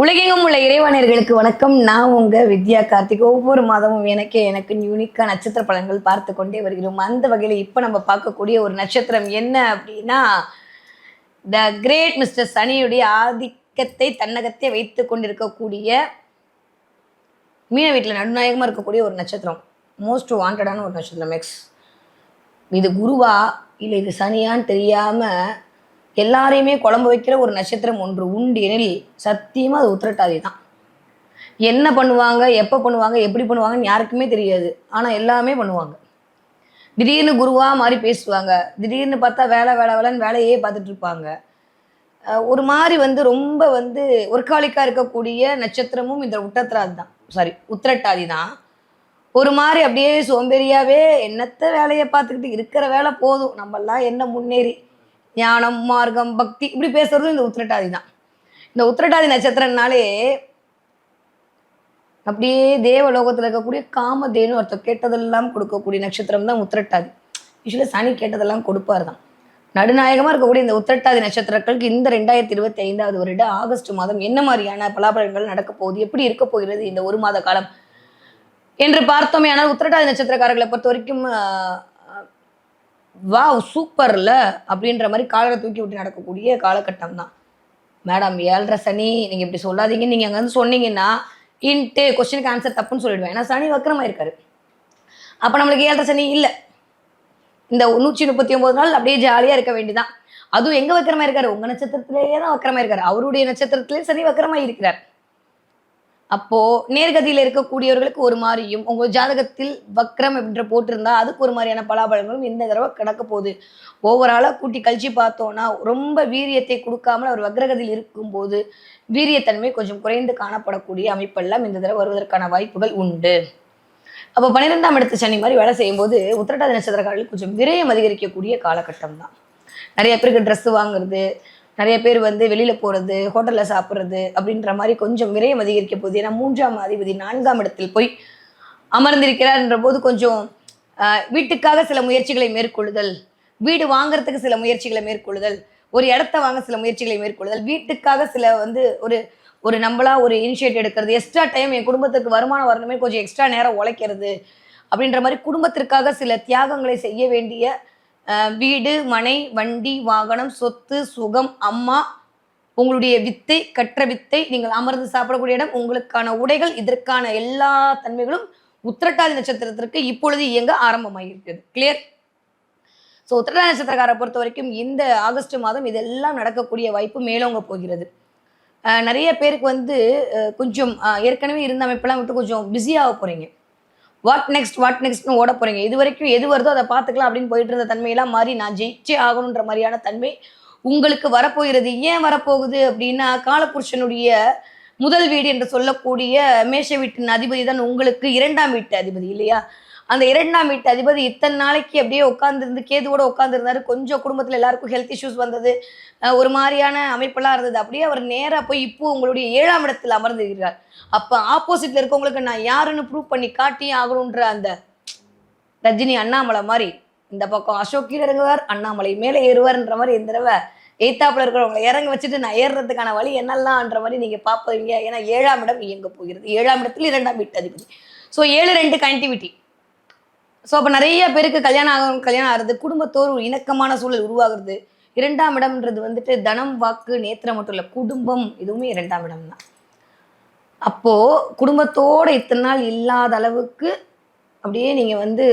உலகெங்கும் உள்ள இறைவனர்களுக்கு வணக்கம். நான் உங்க வித்யா கார்த்திக். ஒவ்வொரு மாதமும் எனக்கே எனக்கு யூனிக்கா நட்சத்திர பலன்கள் பார்த்து கொண்டே வருகிறோம். அந்த வகையில் இப்போ நம்ம பார்க்கக்கூடிய ஒரு நட்சத்திரம் என்ன அப்படின்னா த கிரேட் மிஸ்டர் சனியுடைய ஆதிக்கத்தை தன்னகத்தை வைத்து கொண்டிருக்கக்கூடிய மீன வீட்டில் நடுநாயகமாக இருக்கக்கூடிய ஒரு நட்சத்திரம். மோஸ்ட் வாண்டடான ஒரு நட்சத்திரம் எக்ஸ் இது குருவா? இல்லை இது சனியான்னு தெரியாமல் எல்லாரையுமே குழம்பு வைக்கிற ஒரு நட்சத்திரம் ஒன்று உண்டு எனில் சத்தியமாக அது உத்திரட்டாதி தான். என்ன பண்ணுவாங்க எப்போ பண்ணுவாங்க எப்படி பண்ணுவாங்கன்னு யாருக்குமே தெரியாது. ஆனால் எல்லாமே பண்ணுவாங்க. திடீர்னு குருவா மாதிரி பேசுவாங்க. திடீர்னு பார்த்தா வேலை வேலை வேலைன்னு வேலையே பார்த்துட்டு இருப்பாங்க. ஒரு மாதிரி வந்து ரொம்ப வந்து ஒர்க்காலிக்காக இருக்கக்கூடிய நட்சத்திரமும் இந்த உட்டத்திராது தான். சாரி உத்திரட்டாதி தான். ஒரு மாதிரி அப்படியே சோம்பேறியாவே என்னத்த வேலையை பார்த்துக்கிட்டு இருக்கிற வேலை போதும். நம்மெல்லாம் என்ன முன்னேறி ஞானம் மார்க்கம் பக்தி இப்படி பேசுறதும் இந்த உத்திரட்டாதி தான். இந்த உத்திரட்டாதி நட்சத்திரம்னாலே அப்படியே தேவலோகத்தில் இருக்கக்கூடிய காமதேனு ஒருத்தர் கேட்டதெல்லாம் கொடுக்கக்கூடிய நட்சத்திரம் தான் உத்திரட்டாதி. யூஸ்வலாக சனி கேட்டதெல்லாம் கொடுப்பார் தான். நடுநாயகமாக இருக்கக்கூடிய இந்த உத்திரட்டாதி நட்சத்திரங்களுக்கு இந்த ரெண்டாயிரத்தி இருபத்தி ஐந்தாவது வருட ஆகஸ்ட் மாதம் என்ன மாதிரியான பலாபலன்கள் நடக்க போகுது எப்படி இருக்க போகிறது இந்த ஒரு மாத காலம் என்று பார்த்தோமே ஆனால் உத்திரட்டாதி நட்சத்திரக்காரர்களை பொறுத்த வரைக்கும் வா சூப்பர்ல அப்படின்ற மாதிரி காலரை தூக்கி விட்டு நடக்கக்கூடிய காலகட்டம் தான் மேடம் ஏழரை சனி நீங்கள் இப்படி சொல்லாதீங்க. நீங்கள் அங்கே வந்து சொன்னீங்கன்னா இன்ட்டு கொஸ்டினுக்கு ஆன்சர் தப்புன்னு சொல்லிடுவேன். ஏன்னா சனி வக்கரமாக இருக்காரு. அப்போ நம்மளுக்கு ஏழரை சனி இல்லை. இந்த நூற்றி முப்பத்தி ஒன்பது நாள் அப்படியே ஜாலியாக இருக்க வேண்டியதான் அதுவும் எங்கே வக்கரமாக இருக்காரு? உங்கள் நட்சத்திரத்திலேயே தான் வக்கரமாக இருக்காரு. அவருடைய நட்சத்திரத்திலே சனி வக்கரமாக இருக்கிறார். அப்போ நேர்கதியில் இருக்கக்கூடியவர்களுக்கு ஒரு மாதிரியும் உங்க ஜாதகத்தில் வக்ரம் அப்படின்ற போட்டிருந்தா அதுக்கு ஒரு மாதிரியான பலாபலங்களும் இந்த தடவை கிடக்க போகுது. ஓவராலாக கூட்டி கழிச்சு பார்த்தோம்னா ரொம்ப வீரியத்தை கொடுக்காமல் அவர் வக்ரகதியில் இருக்கும்போது வீரியத்தன்மை கொஞ்சம் குறைந்து காணப்படக்கூடிய அமைப்பெல்லாம் இந்த தடவை வருவதற்கான வாய்ப்புகள் உண்டு. அப்போ பன்னிரெண்டாம் இடத்து சனி மாதிரி வேலை செய்யும்போது உத்திரட்டாதி நட்சத்திரக்காரர்கள் கொஞ்சம் விரயம் அதிகரிக்கக்கூடிய காலகட்டம் தான் நிறைய பேருக்கு ட்ரெஸ் வாங்குறது நிறைய பேர் வந்து வெளியில போறது ஹோட்டல்ல சாப்பிட்றது அப்படின்ற மாதிரி கொஞ்சம் விரயம் அதிகரிக்க போகுது. ஏன்னா மூன்றாம் அதிபதி நான்காம் இடத்தில் போய் அமர்ந்திருக்கிறார்ன்ற போது கொஞ்சம் வீட்டுக்காக சில முயற்சிகளை மேற்கொள்ளுதல் வீடு வாங்குறதுக்கு சில முயற்சிகளை மேற்கொள்ளுதல் ஒரு இடத்த வாங்க சில முயற்சிகளை மேற்கொள்ளுதல் வீட்டுக்காக சில வந்து ஒரு ஒரு நம்மளா ஒரு இனிஷியேட் எடுக்கிறது எக்ஸ்ட்ரா டைம் என் குடும்பத்துக்கு வருமானம் வரணுமே கொஞ்சம் எக்ஸ்ட்ரா நேரம் உழைக்கிறது அப்படின்ற மாதிரி குடும்பத்திற்காக சில தியாகங்களை செய்ய வேண்டிய வீடு மனை வண்டி வாகனம் சொத்து சுகம் அம்மா உங்களுடைய வித்தை கற்ற வித்தை நீங்கள் அமர்ந்து சாப்பிடக்கூடிய இடம் உங்களுக்கான உடைகள் இதற்கான எல்லா தன்மைகளும் உத்திரட்டாதி நட்சத்திரத்திற்கு இப்பொழுது இயங்க ஆரம்பமாகிருக்கிறது கிளியர் ஸோ உத்திரட்டாதி நட்சத்திரக்காரை பொறுத்த வரைக்கும் இந்த ஆகஸ்ட் மாதம் இதெல்லாம் நடக்கக்கூடிய வாய்ப்பு மேலோங்க போகிறது. நிறைய பேருக்கு வந்து கொஞ்சம் ஏற்கனவே இருந்த அமைப்பெல்லாம் விட்டு கொஞ்சம் பிஸியாக போகிறீங்க வாட் நெக்ஸ்ட் வாட் நெக்ஸ்ட்னு ஓட போகிறீங்க இது வரைக்கும் எது வருதோ அதை பார்த்துக்கலாம் அப்படின்னு போயிட்டு இருந்த தன்மையெல்லாம் மாறி நான் ஜெயிச்சே ஆகணுன்ற மாதிரியான தன்மை உங்களுக்கு வரப்போகிறது. ஏன் வரப்போகுது அப்படின்னா காலபுருஷனுடைய முதல் வீடு என்று சொல்லக்கூடிய மேஷ வீட்டின் அதிபதி தான் உங்களுக்கு இரண்டாம் வீட்டு அதிபதி இல்லையா? அந்த இரண்டாம் வீட்டு அதிபதி இத்தனை நாளைக்கு அப்படியே உட்காந்துருந்து கேதுவோட உட்காந்துருந்தாரு கொஞ்சம் குடும்பத்தில் எல்லாருக்கும் ஹெல்த் இஷ்யூஸ் வந்தது. ஒரு மாதிரியான அமைப்பெல்லாம் இருந்தது. அப்படியே அவர் நேராக போய் இப்போ உங்களுடைய ஏழாம் இடத்தில் அமர்ந்திருக்கிறார். அப்போ ஆப்போசிட்ல இருக்கவங்களுக்கு நான் யாருன்னு ப்ரூவ் பண்ணி காட்டியே ஆகணுன்ற அந்த ரஜினி அண்ணாமலை மாதிரி இந்த பக்கம் அசோக் கீழே இறங்குவார் அண்ணாமலை மேலே ஏறுவார்ன்ற மாதிரி இந்த தடவை எய்த்தாப்பில் இருக்கிறவங்களை இறங்க வச்சுட்டு நான் ஏறுறதுக்கான வழி என்னெல்லாம்ன்ற மாதிரி நீங்கள் பார்ப்பீங்க ஏன்னா ஏழாம் இடம் இயங்க போகிறது. ஏழாம் இடத்துல இரண்டாம் வீட்டு அதிபதி. ஸோ ஏழு ரெண்டு கனெக்டிவிட்டி ஸோ அப்போ நிறைய பேருக்கு கல்யாணம் ஆகும் கல்யாணம் ஆகிறது குடும்பத்தோடு ஒரு இணக்கமான சூழல் உருவாகிறது. இரண்டாம் இடம்ன்றது வந்துட்டு தனம் வாக்கு நேத்திரம் மட்டும் இல்லை குடும்பம் இதுவுமே இரண்டாம் இடம் தான் அப்போது குடும்பத்தோட இத்தனை நாள் இல்லாத அளவுக்கு அப்படியே நீங்கள் வந்து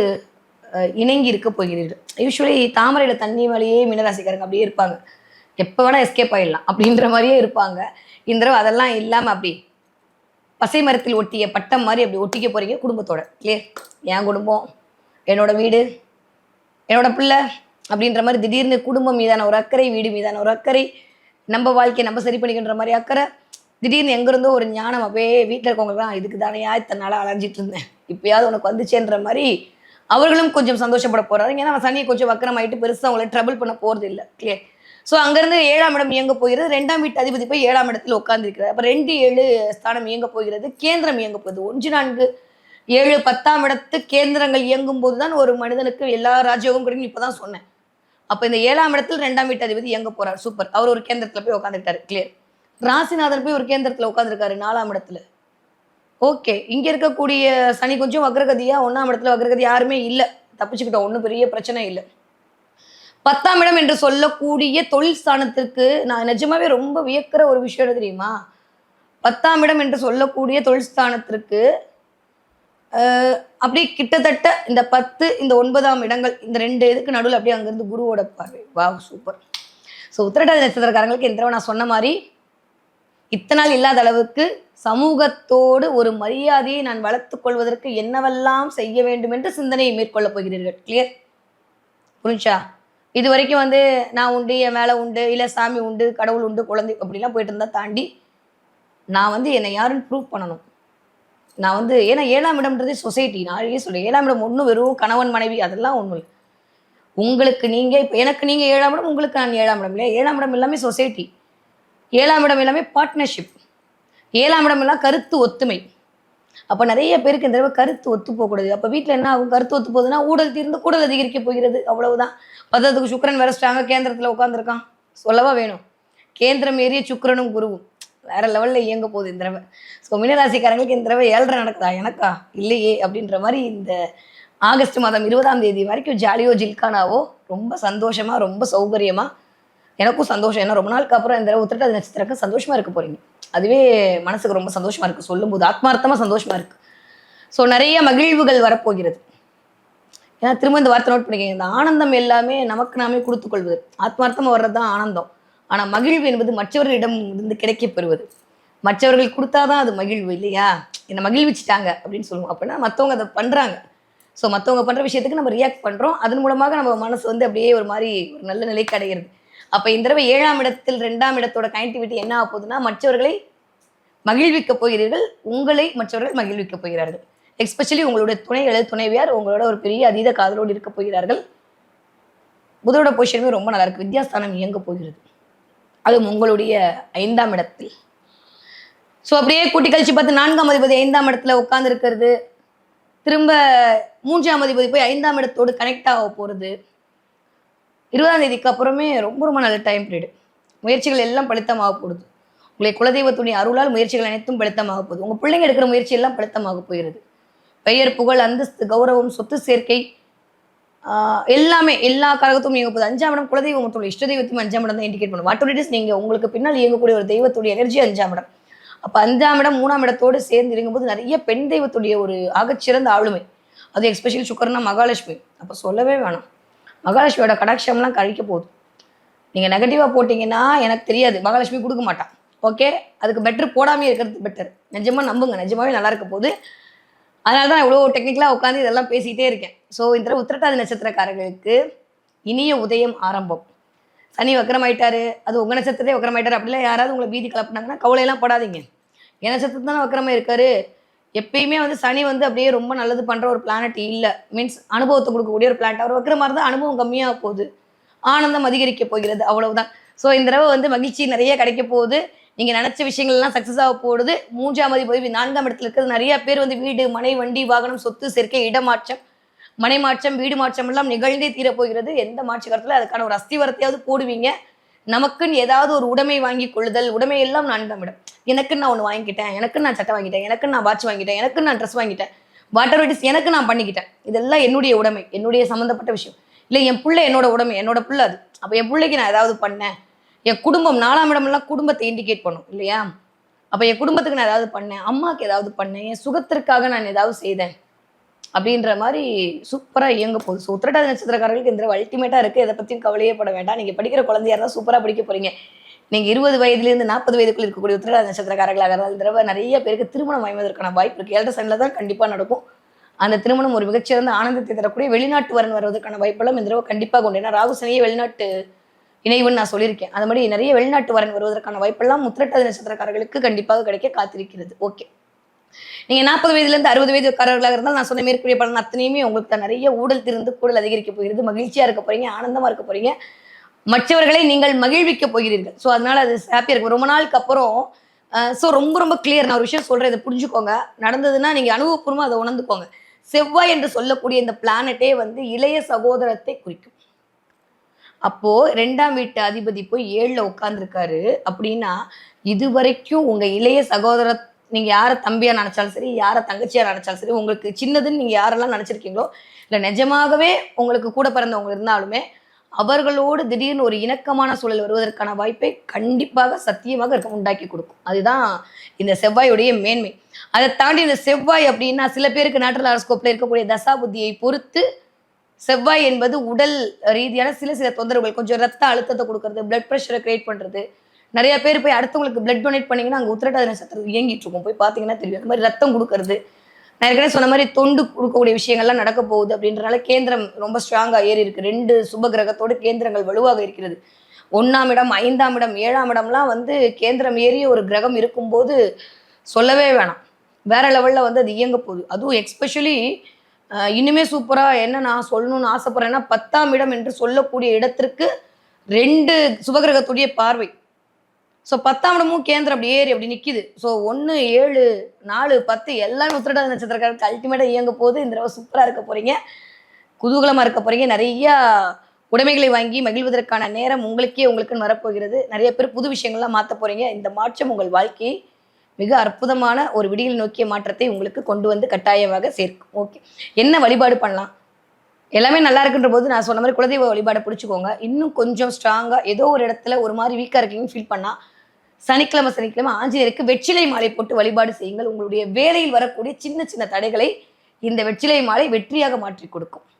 இணங்கி இருக்க போகிறீர்கள். யூஸ்வலி தாமரையில் தண்ணி மேலேயே மீனராசிக்காரங்க அப்படியே இருப்பாங்க. எப்போ வேணா எஸ்கேப் ஆகிடலாம் அப்படின்ற மாதிரியே இருப்பாங்க. இந்த தடவை அதெல்லாம் இல்லாமல் அப்படி பசை மரத்தில் ஒட்டிய பட்டம் மாதிரி அப்படி ஒட்டிக்க போகிறீங்க குடும்பத்தோட. கிளியர் என் குடும்பம். என்னோட வீடு என்னோட பிள்ளை அப்படின்ற மாதிரி திடீர்னு குடும்பம் மீதான ஒரு அக்கறை வீடு மீதான ஒரு அக்கறை நம்ம வாழ்க்கையை நம்ம சரி பண்ணிக்கின்ற மாதிரி அக்கறை திடீர்னு எங்கேருந்தோ ஒரு ஞானம் அப்படியே வீட்டில் இருக்கவங்களுக்குலாம் இதுக்கு தானேயா இத்தனை நாளாக அலைஞ்சிட்டு இருந்தேன். இப்பயாவது உனக்கு வந்துச்சேன்ற மாதிரி அவர்களும் கொஞ்சம் சந்தோஷப்பட போகிறாரு ஏன்னா அவன் சனியை கொஞ்சம் வக்கரமாயிட்டு பெருசாக அவங்கள ட்ரபிள் பண்ண போகிறது இல்லை. கிளியர் ஸோ அங்கேருந்து ஏழாம் இடம் இயங்க போகிறது. ரெண்டாம் வீட்டு அதிபதி போய் ஏழாம் இடத்தில் உட்காந்துருக்கிறார் அப்போ ரெண்டு ஏழு ஸ்தானம் இயங்க போகிறது. கேந்திரம் இயங்க போகுது. ஒன்று நான்கு ஏழு பத்தாம் இடத்து கேந்திரங்கள் இயங்கும் போது தான் ஒரு மனிதனுக்கு எல்லா ராஜயோகம் கிடைக்கும் இப்பதான் சொன்னேன். அப்போ இந்த ஏழாம் இடத்துல ரெண்டாம் வீட்டு அதிபதி இயங்க போறார். சூப்பர். அவர் ஒரு கேந்திரத்தில் போய் உட்காந்துட்டாரு கிளியர் ராசிநாதன் போய் ஒரு கேந்திரத்தில் உட்காந்துருக்காரு நாலாம் இடத்துல. ஓகே. இங்கே இருக்கக்கூடிய சனி கொஞ்சம் வக்ரகதியா ஒன்றாம் இடத்துல வக்ரகதி யாருமே இல்லை. தப்பிச்சுக்கிட்டோம். ஒன்றும் பெரிய பிரச்சனை இல்லை. பத்தாம் இடம் என்று சொல்லக்கூடிய தொழில் ஸ்தானத்திற்கு நான் நிஜமாவே ரொம்ப வியக்கிற ஒரு விஷயம் தெரியுமா? பத்தாம் இடம் என்று சொல்லக்கூடிய தொழில் ஸ்தானத்திற்கு அப்படியே கிட்டத்தட்ட இந்த பத்து இந்த ஒன்பதாம் இடங்கள் இந்த ரெண்டு இதுக்கு நடுவில் அப்படியே அங்கேருந்து குருவோட பார்வை. வா சூப்பர் ஸோ உத்திரட்டாதி நட்சத்திரக்காரங்களுக்கு இந்த நான் சொன்ன மாதிரி இத்தனை நாள் இல்லாத அளவுக்கு சமூகத்தோடு ஒரு மரியாதையை நான் வளர்த்து கொள்வதற்கு என்னவெல்லாம் செய்ய வேண்டும் என்று சிந்தனையை மேற்கொள்ளப் போகிறீர்கள். கிளியர் புரிஞ்சா? இது வரைக்கும் வந்து நான் உண்டு என் மேலே உண்டு இல்லை சாமி உண்டு கடவுள் உண்டு குழந்தை அப்படிலாம் போயிட்டு இருந்தால் தாண்டி நான் வந்து என்னை யாருன்னு ப்ரூவ் பண்ணணும். நான் வந்து ஏன்னா ஏழாம் இடம்ன்றதே சொசைட்டி நான் அழகே சொல்றேன். ஏழாம் இடம் ஒன்றும் வெறும் கணவன் மனைவி அதெல்லாம் ஒன்றும் இல்லை. உங்களுக்கு நீங்கள் இப்போ எனக்கு நீங்கள் ஏழாம் இடம் உங்களுக்கு நான் ஏழாம் இடம் இல்லையா? ஏழாம் இடம் எல்லாமே சொசைட்டி ஏழாம் இடம் எல்லாமே பார்ட்னர்ஷிப் ஏழாம் இடம் எல்லாம் கருத்து ஒத்துமை. அப்போ நிறைய பேருக்கு இந்த தடவை கருத்து ஒத்து போகக்கூடாது. அப்போ வீட்டில் என்ன ஆகும்? கருத்து ஒத்து போகுதுன்னா ஊடல் தீர்ந்து கூடல் அதிகரிக்க போகிறது. அவ்வளவுதான். பதத்துக்கு சுக்கரன் வேற ஸ்ட்ராங்காக கேந்திரத்தில் உட்காந்துருக்கான் சொல்லவா வேணும். கேந்திரம் ஏறிய சுக்கரனும் குருவும். வேற லெவலில் இயங்க போகுது இந்த தடவை. ஸோ மீனராசிக்காரங்களுக்கு இந்த தடவை ஏழரை நடக்குதா? எனக்கா? இல்லையே அப்படின்ற மாதிரி இந்த ஆகஸ்ட் மாதம் இருபதாம் தேதி வரைக்கும் ஜாலியோ ஜில்கானாவோ ரொம்ப சந்தோஷமா ரொம்ப சௌகரியமா எனக்கும் சந்தோஷம். ஏன்னா ரொம்ப நாளுக்கு அப்புறம் இந்த தடவை உத்திரட்டாதி நட்சத்திரக்கு சந்தோஷமா இருக்க போறீங்க. அதுவே மனசுக்கு ரொம்ப சந்தோஷமா இருக்கு. சொல்லும்போது ஆத்மார்த்தமா சந்தோஷமா இருக்கு. ஸோ நிறைய மகிழ்வுகள் வரப்போகிறது. ஏன்னா திரும்ப இந்த வார்த்தை நோட் பண்ணிக்கங்க. இந்த ஆனந்தம் எல்லாமே நமக்கு நாமே கொடுத்துக்கொள்வது. கொள்வது ஆத்மார்த்தமா வர்றது தான் ஆனந்தம். ஆனால் மகிழ்வு என்பது மற்றவர்களிடம் இருந்து கிடைக்கப் பெறுவது மற்றவர்கள் கொடுத்தாதான் அது மகிழ்வு இல்லையா? என்னை மகிழ்விச்சிட்டாங்க அப்படின்னு சொல்லுவோம். அப்படின்னா மற்றவங்க அதை பண்ணுறாங்க ஸோ மற்றவங்க பண்ணுற விஷயத்துக்கு நம்ம ரியாக்ட் பண்ணுறோம் அதன் மூலமாக நம்ம மனசு வந்து அப்படியே ஒரு மாதிரி ஒரு நல்ல நிலைக்கு அடைகிறது அப்போ இந்த தடவை ஏழாம் இடத்தில் ரெண்டாம் இடத்தோட கனெக்டிவிட்டி என்ன ஆக போகுதுன்னா மற்றவர்களை மகிழ்விக்க போகிறீர்கள். உங்களை மற்றவர்கள் மகிழ்விக்க போகிறார்கள். எஸ்பெஷலி உங்களுடைய துணை அல்லது துணைவியார் உங்களோட ஒரு பெரிய அதீத காதலோடு இருக்க போகிறார்கள். புதோட பொசிஷனுமே ரொம்ப நல்லா இருக்கு. வித்யாஸ்தானம் இயங்க போகிறது. அதுவும் உங்களுடைய ஐந்தாம் இடத்தில். ஸோ அப்படியே கூட்டி கழிச்சு பார்த்து நான்காம் அதிபதி ஐந்தாம் இடத்துல உட்கார்ந்து இருக்கிறது திரும்ப மூன்றாம் அதிபதி போய் ஐந்தாம் இடத்தோடு கனெக்ட் ஆக போகிறது இருபதாம் தேதிக்கு அப்புறமே ரொம்ப ரொம்ப நல்ல டைம் பீரியடு முயற்சிகள் எல்லாம் பலித்தமாக போகுது. உங்களை குலதெய்வத்துடைய அருளால் முயற்சிகள் அனைத்தும் பலித்தமாக போகுது. உங்கள் பிள்ளைங்க எடுக்கிற முயற்சி எல்லாம் பலித்தமாக போயிடுது பெயர் புகழ் அந்தஸ்து கௌரவம் சொத்து சேர்க்கை எல்லாமே எல்லா கரகத்தும் இயங்க போகுது அஞ்சாம் இடம் குலதெய்வம் மற்றும் இஷ்ட தெய்வத்தையும் அஞ்சாம் இடம் தான் இண்டிகேட் பண்ணும். வாட் இட் இஸ் நீங்கள் உங்களுக்கு பின்னால் இயங்கக்கூடிய ஒரு தெய்வத்துடைய எனர்ஜி அஞ்சாம் இடம். அப்போ அஞ்சாம் இடம் மூணாம் இடத்தோடு சேர்ந்து இறங்கும்போது நிறைய பெண் தெய்வத்துடைய ஒரு ஆகச்சிறந்த ஆளுமை. அது எக்ஸ்பெஷல் சுக்கர்னா மகாலட்சுமி. அப்போ சொல்லவே வேணாம். மகாலட்சுமியோட கடாட்சம்லாம் கழிக்க போகுது. நீங்கள் நெகட்டிவாக போட்டிங்கன்னா எனக்கு தெரியாது. மகாலட்சுமி கொடுக்க மாட்டான் ஓகே அதுக்கு பெட்டர் போடாமே இருக்கிறது பெட்டர் நிஜமாக நம்புங்க. நிஜமாவே நல்லா இருக்க போகுது. அதனால தான் இவ்வளோ டெக்னிக்கலாக உட்காந்து இதெல்லாம் பேசிகிட்டே இருக்கேன். ஸோ இந்த தடவை உத்திரட்டாதி நட்சத்திரக்காரர்களுக்கு இனிய உதயம் ஆரம்பம். சனி வக்கரமாயிட்டாரு. அது உங்கள் நட்சத்திரத்தை வக்கரமாயிட்டாரு அப்படிலாம் யாராவது உங்களை பீதி கலப்புனாங்கன்னா கவலையெல்லாம் படாதீங்க. என் நட்சத்திரம் தானே வக்கரமாக இருக்காரு. எப்பயுமே வந்து சனி வந்து அப்படியே ரொம்ப நல்லது பண்ணுற ஒரு பிளானட் இல்லை. மீன்ஸ் அனுபவத்தை கொடுக்கக்கூடிய ஒரு பிளானட் அவர் வக்கரமாக இருந்தால் அனுபவம் கம்மியாக போகுது. ஆனந்தம் அதிகரிக்க போகிறது அவ்வளவுதான். ஸோ இந்த தடவை வந்து மகிழ்ச்சி நிறைய கிடைக்க போகுது. நீங்கள் நினச்ச விஷயங்கள்லாம் சக்ஸஸ் ஆக போகுது. மூன்றாம் அதிபதி நான்காம் இடத்துல இருக்கிறது நிறைய பேர் வந்து வீடு மனை வண்டி வாகனம் சொத்து சேர்க்கை இடமாற்றம். மனை மாற்றம் வீடு மாற்றம் எல்லாம் நிகழ்ந்தே தீரப்போகிறது எந்த மாற்று காலத்தில் அதுக்கான ஒரு அஸ்திவரத்தையாவது போடுவீங்க. நமக்குன்னு ஏதாவது ஒரு உடைமை வாங்கி கொள்ளுதல் உடைமை எல்லாம் நான்காம் இடம் எனக்குன்னு நான் ஒன்று வாங்கிக்கிட்டேன் எனக்குன்னு நான் சட்டை வாங்கிட்டேன் எனக்குன்னு நான் வாட்ச் வாங்கிட்டேன் எனக்குன்னு நான் ட்ரெஸ் வாங்கிட்டேன். வாட்டர் இட் இஸ் எனக்கு நான் பண்ணிக்கிட்டேன். இதெல்லாம் என்னுடைய உடைமை என்னுடைய சம்மந்தப்பட்ட விஷயம். இல்லை என் பிள்ளை என்னோட உடைமை என்னோட பிள்ளை அது. அப்போ என் பிள்ளைக்கு நான் ஏதாவது பண்ணேன். என் குடும்பம் நாலாம் இடமெல்லாம் குடும்பத்தை இண்டிகேட் பண்ணும் இல்லையா? அப்போ என் குடும்பத்துக்கு நான் ஏதாவது பண்ணேன் அம்மாவுக்கு ஏதாவது பண்ணேன் என் சுகத்திற்காக நான் ஏதாவது செய்தேன். அப்படின்ற மாதிரி சூப்பராக இயங்க போகுது ஸோ உத்திரட்டாதி நட்சத்திரக்காரர்களுக்கு இந்த அல்டிமேட்டாக இருக்குது எதை பற்றியும் கவலையே பட வேண்டாம். நீங்கள் படிக்கிற குழந்தையா இருந்தால் சூப்பராக படிக்க போறீங்க. நீங்கள் இருபது வயதுலேருந்து நாற்பது வயதுக்குள்ள இருக்கக்கூடிய உத்திரட்டாதி நட்சத்திரக்காரர்களாக இருந்தால் இந்த தடவை நிறைய பேருக்கு திருமணம் அமைவதற்கான வாய்ப்பு இருக்குது ஏழரை சனில் தான் கண்டிப்பாக நடக்கும். அந்த திருமணம் ஒரு மிகச்சிறந்த ஆனந்தத்தை தரக்கூடிய வெளிநாட்டு வரன் வருவதற்கான வாய்ப்பெல்லாம் இந்த தடவை கண்டிப்பாக கொண்டு ஏன்னா ராகு சனியே வெளிநாட்டு இணைவுன்னு நான் சொல்லியிருக்கேன். அது மாதிரி நிறைய வெளிநாட்டு வரன் வருவதற்கான வாய்ப்பெல்லாம் முத்திரட்டாதி நட்சத்திரக்காரர்களுக்கு கண்டிப்பாக கிடைக்க காத்திருக்கிறது. ஓகே நீங்க நாற்பது வயதுலேருந்து அறுபது வயதுக்காரர்களாக இருந்தால் நான் சொன்ன மேற்கூறிய பலன் அத்தனையுமே உங்களுக்கு தான். நிறைய ஊடல் திருந்து கூடல் அதிகரிக்க போகிறது. மகிழ்ச்சியா இருக்க போறீங்க ஆனந்தமா இருக்க போறீங்க. மற்றவர்களை நீங்கள் மகிழ்விக்க போகிறீர்கள். ஸோ அதனால அது ஹாப்பியாக இருக்கும். ரொம்ப நாளுக்கு அப்புறம் ஸோ ரொம்ப ரொம்ப கிளியர் நான் ஒரு விஷயம் சொல்றேன் இதை புரிஞ்சுக்கோங்க. நடந்ததுன்னா நீங்க அனுபவபூர்வமாக அதை உணர்ந்துக்கோங்க. செவ்வாய் என்று சொல்லக்கூடிய இந்த பிளானட்டே வந்து இளைய சகோதரத்தை குறிக்கும். அப்போ ரெண்டாம் வீட்டு அதிபதி போய் ஏழுல உட்கார்ந்துருக்காரு. அப்படின்னா இது வரைக்கும் உங்க இளைய சகோதர நீங்கள் யாரை தம்பியாக நினச்சாலும் சரி யாரை தங்கச்சியாக நினைச்சாலும் சரி உங்களுக்கு சின்னதுன்னு நீங்கள் யாரெல்லாம் நினச்சிருக்கீங்களோ இல்லை நிஜமாகவே உங்களுக்கு கூட பிறந்தவங்க இருந்தாலுமே அவர்களோடு திடீர்னு ஒரு இணக்கமான சூழல் வருவதற்கான வாய்ப்பை கண்டிப்பாக சத்தியமாக இருக்க உண்டாக்கி கொடுக்கும். அதுதான் இந்த செவ்வாயுடைய மேன்மை. அதை தாண்டி இந்த செவ்வாய் அப்படின்னா சில பேருக்கு நேட்டரல் ஹாரோஸ்கோப்ல இருக்கக்கூடிய தசா புத்தியை பொறுத்து செவ்வாய் என்பது உடல் ரீதியான சில சில தொந்தரவுகள் கொஞ்சம் ரத்த அழுத்தத்தை கொடுக்கறது பிளட் ப்ரெஷரை கிரியேட் பண்ணுறது நிறைய பேர் போய் அடுத்தவங்களுக்கு பிளட் டொனேட் பண்ணீங்கன்னா அங்கே உத்திரட்டாத நட்சத்திரம் இயங்கிட்டு இருக்கும். போய் பார்த்தீங்கன்னா தெரியும். அந்த மாதிரி ரத்தம் கொடுக்கறது. நான் ஏற்கனவே சொன்ன மாதிரி தொண்டு கொடுக்கக்கூடிய விஷயங்கள்லாம் நடக்க போகுது அப்படின்றனால கேந்திரம் ரொம்ப ஸ்ட்ராங்காக ஏறி இருக்கு. ரெண்டு சுப கிரகத்தோடு கேந்திரங்கள் வலுவாக இருக்கிறது. ஒன்றாம் இடம் ஐந்தாம் இடம் ஏழாம் இடம்லாம் வந்து கேந்திரம் ஏறிய ஒரு கிரகம் இருக்கும்போது சொல்லவே வேணாம். வேற லெவலில் வந்து அது இயங்க போகுது. அதுவும் எக்ஸ்பெஷலி இனிமே சூப்பராக என்ன நான் சொல்லணும்னு ஆசைப்பட்றேன்னா பத்தாம் இடம் என்று சொல்லக்கூடிய இடத்திற்கு ரெண்டு சுபகிரகத்துடைய பார்வை. ஸோ பத்தாம் இடமும் கேந்திரம் அப்படி ஏறி அப்படி நிற்கிது ஸோ ஒன்று ஏழு நாலு பத்து எல்லாமே உத்திரட்டாத நட்சத்திரக்காரருக்கு அல்டிமேட்டாக இயங்க போது இந்த தடவை சூப்பராக இருக்க போகிறீங்க குதூகலமாக இருக்க போகிறீங்க நிறையா உடைமைகளை வாங்கி மகிழ்வதற்கான நேரம் உங்களுக்கே உங்களுக்குன்னு வரப்போகிறது. நிறைய பேர் புது விஷயங்கள்லாம் மாற்ற போகிறீங்க இந்த மாற்றம் உங்கள் வாழ்க்கையை மிக அற்புதமான ஒரு விடியல் நோக்கிய மாற்றத்தை உங்களுக்கு கொண்டு வந்து கட்டாயமாக சேர்க்கும். ஓகே என்ன வழிபாடு பண்ணலாம்? எல்லாமே நல்லா இருக்குன்ற போது நான் சொன்ன மாதிரி குலதெய்வ வழிபாடை பிடிச்சிக்கோங்க. இன்னும் கொஞ்சம் ஸ்ட்ராங்காக ஏதோ ஒரு இடத்துல ஒரு மாதிரி வீக்காக இருக்கீங்கன்னு ஃபீல் பண்ணால் சனிக்கிழமை சனிக்கிழமை ஆஞ்சநேயருக்கு வெற்றிலை மாலை போட்டு வழிபாடு செய்யுங்கள். உங்களுடைய வேலையில் வரக்கூடிய சின்ன சின்ன தடைகளை இந்த வெற்றிலை மாலை வெற்றியாக மாற்றி கொடுக்கும்.